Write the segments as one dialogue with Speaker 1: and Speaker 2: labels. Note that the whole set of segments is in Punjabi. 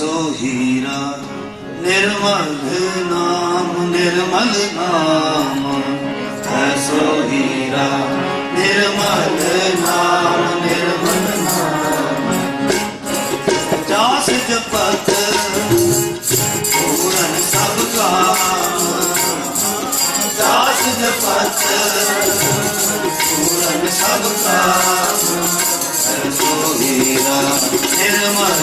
Speaker 1: ਸੋ ਹੀਰਾ, ਨਿਰਮਲ ਨਾਮ
Speaker 2: ਨਿਰਮਲ ਨਾਮ।
Speaker 1: ਐਸੋ ਹੀਰਾ, ਨਿਰਮਲ ਨਾਮ ਨਿਰਮਲ ਨਾਮ। ਜਾਸ ਜਪਤ ਪੂਰਨ ਸਭ ਕਾ ਜਾਸ ਜਪਤ ਪੂਰਨ ਸਭ ਕਾ ਹੋਵੇਗਾ ਨਿਰਮਲ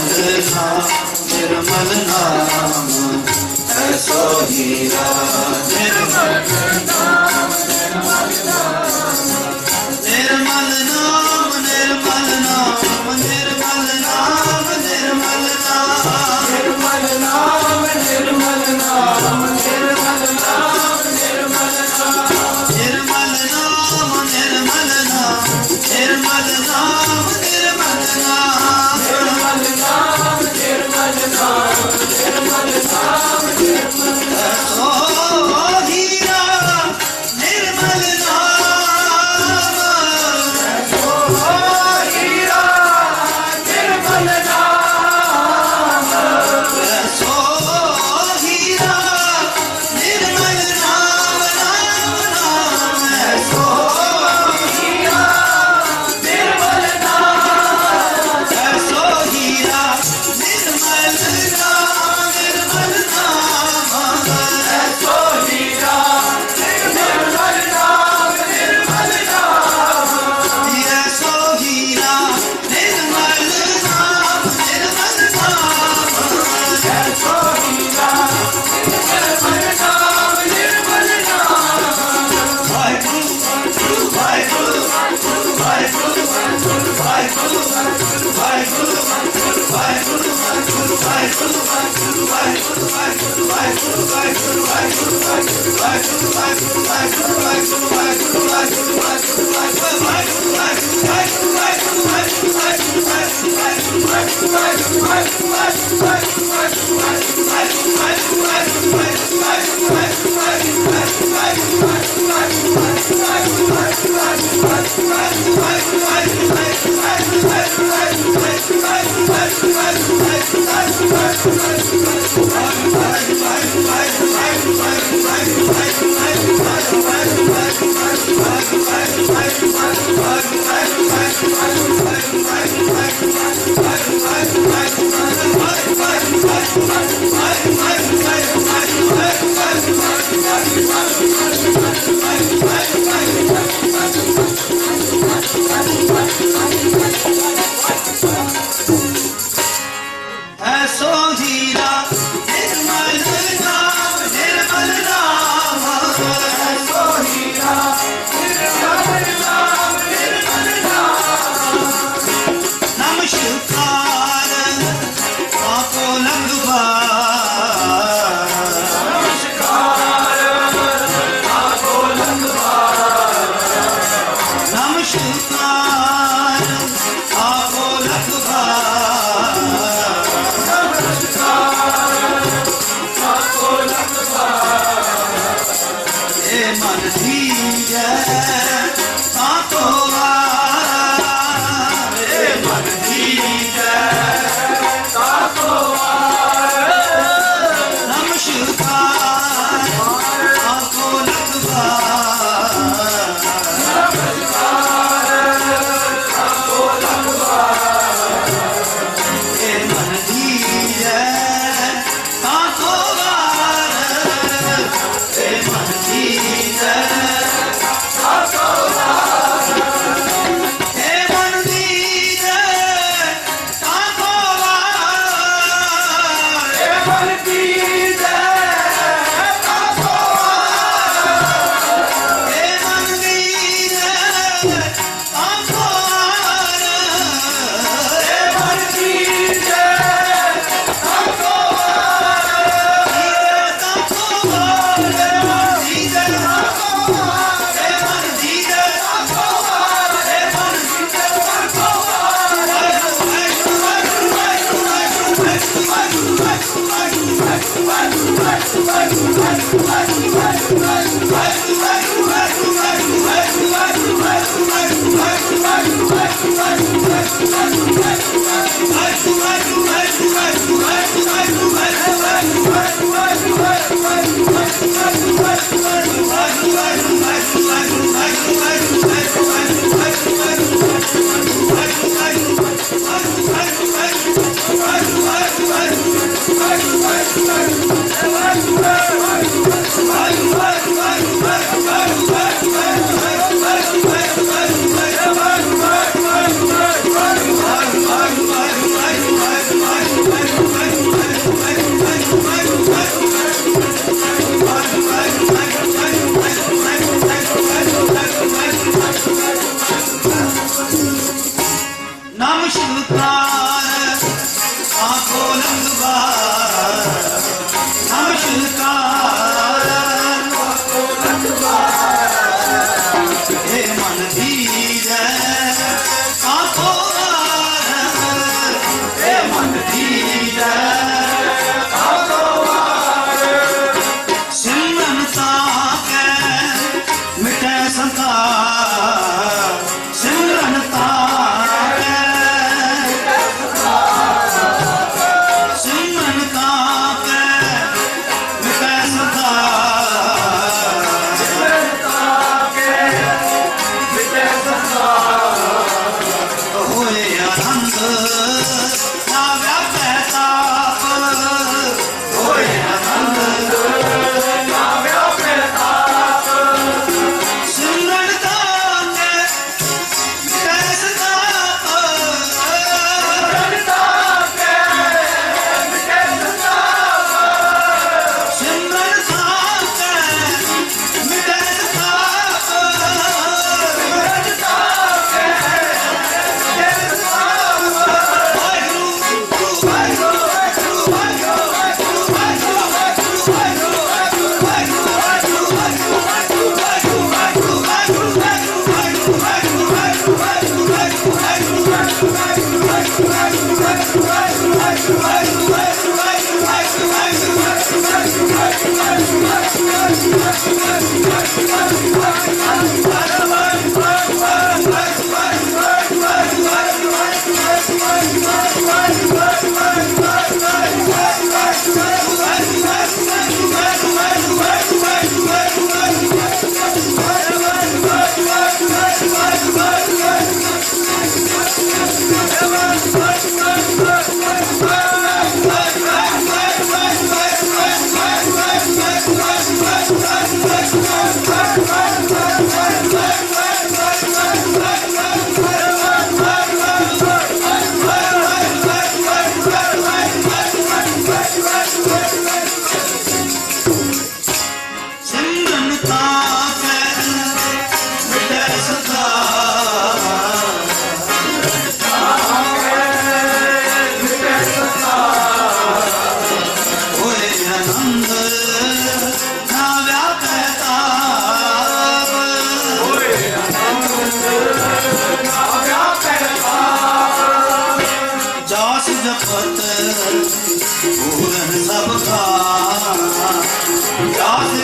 Speaker 1: ਨਾਮ। ਨਿਰਮਲ ਨਾਮ ਐਸੋ ਹੀਰਾ ਨਿਰਮਲ ਨਾਮ ਨਿਰਮਲ ਨਾਮ। ਨਿਰਮਲ ਨਾਮ ਨਿਰਮਲ ਨਾਮ ਨਿਰਮਲ Bye. Hey!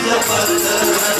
Speaker 1: जपत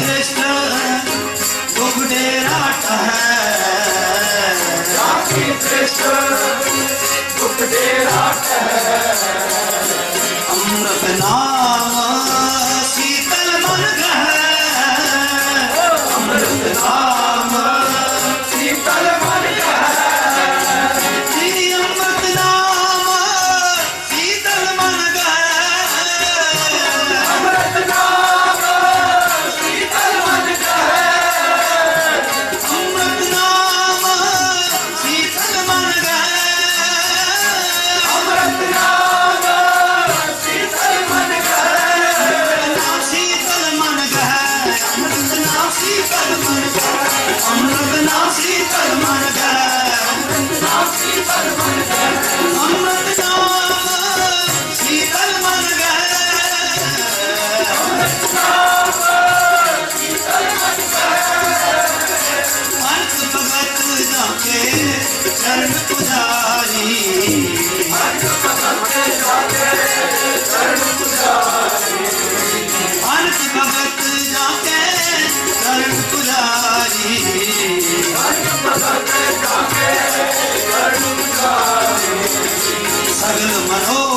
Speaker 1: कृष्ण उगने राट है राधे कृष्ण उगने राट है अमृत नाम Keep on manos.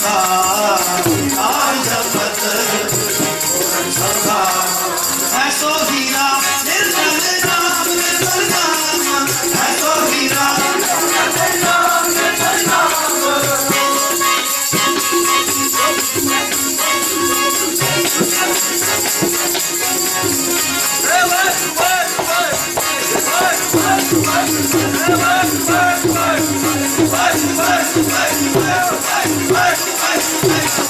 Speaker 1: I'm the butter, I'm the Thank you.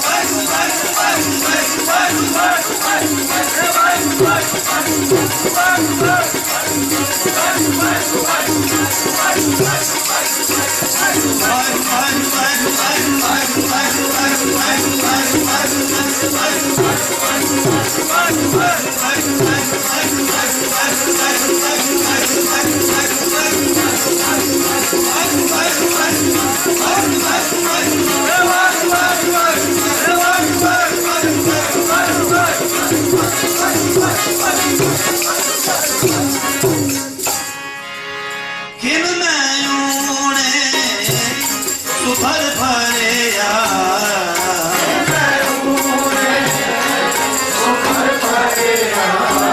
Speaker 1: Yeah.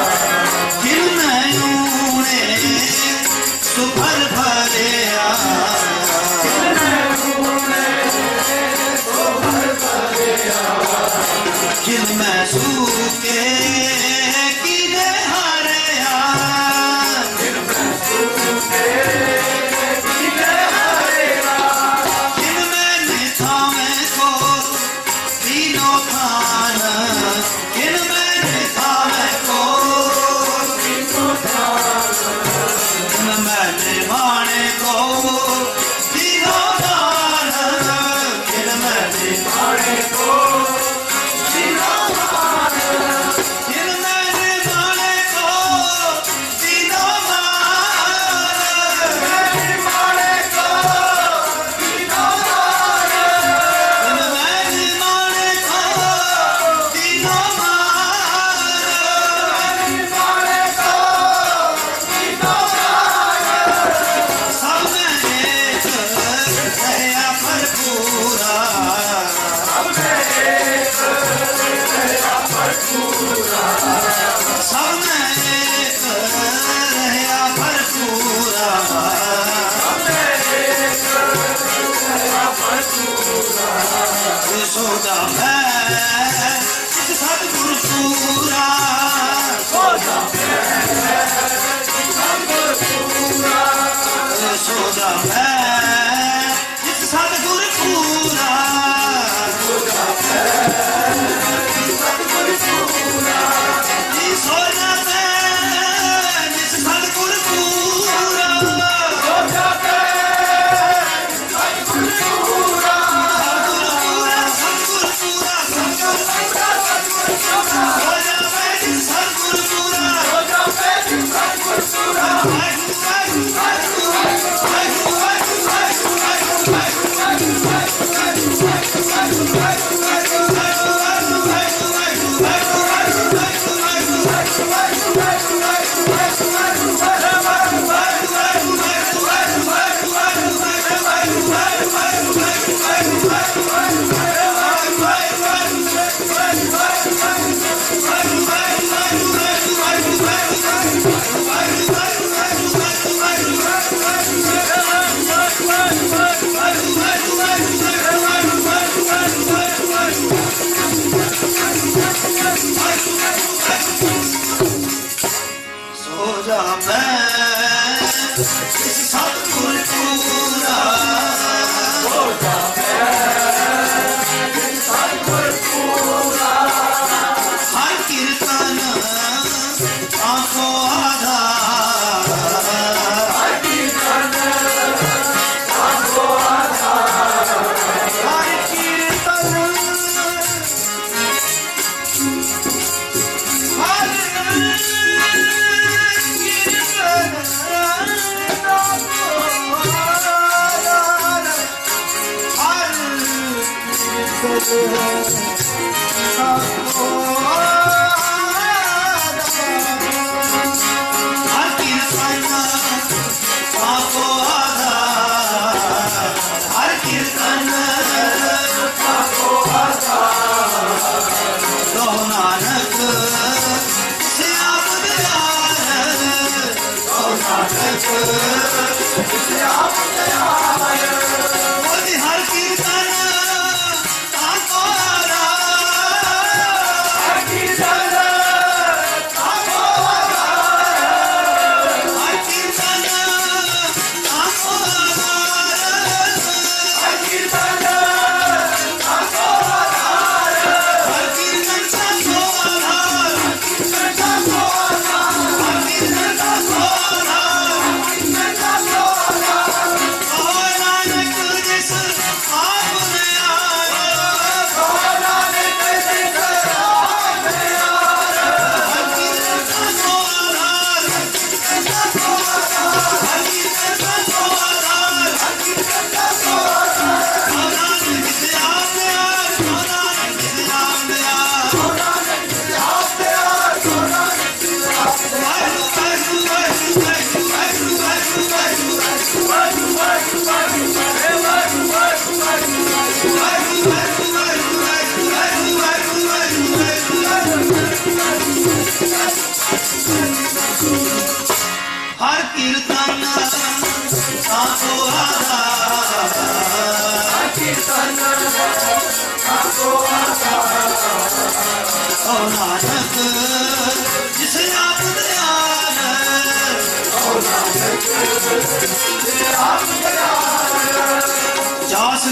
Speaker 1: Rosa, Nanak ਸਿਆਪ ਦਿਆਰ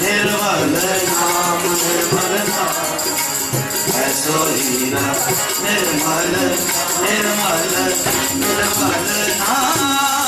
Speaker 1: ਨਿਰਵਲ ਨਾਮ ਨਿਰਵਲਨਾ ਐਸੋ ਹੀਰਾ ਨਿਰਮਲ ਨਿਰਮਲ ਨਿਰਮਲ ਨਾਮ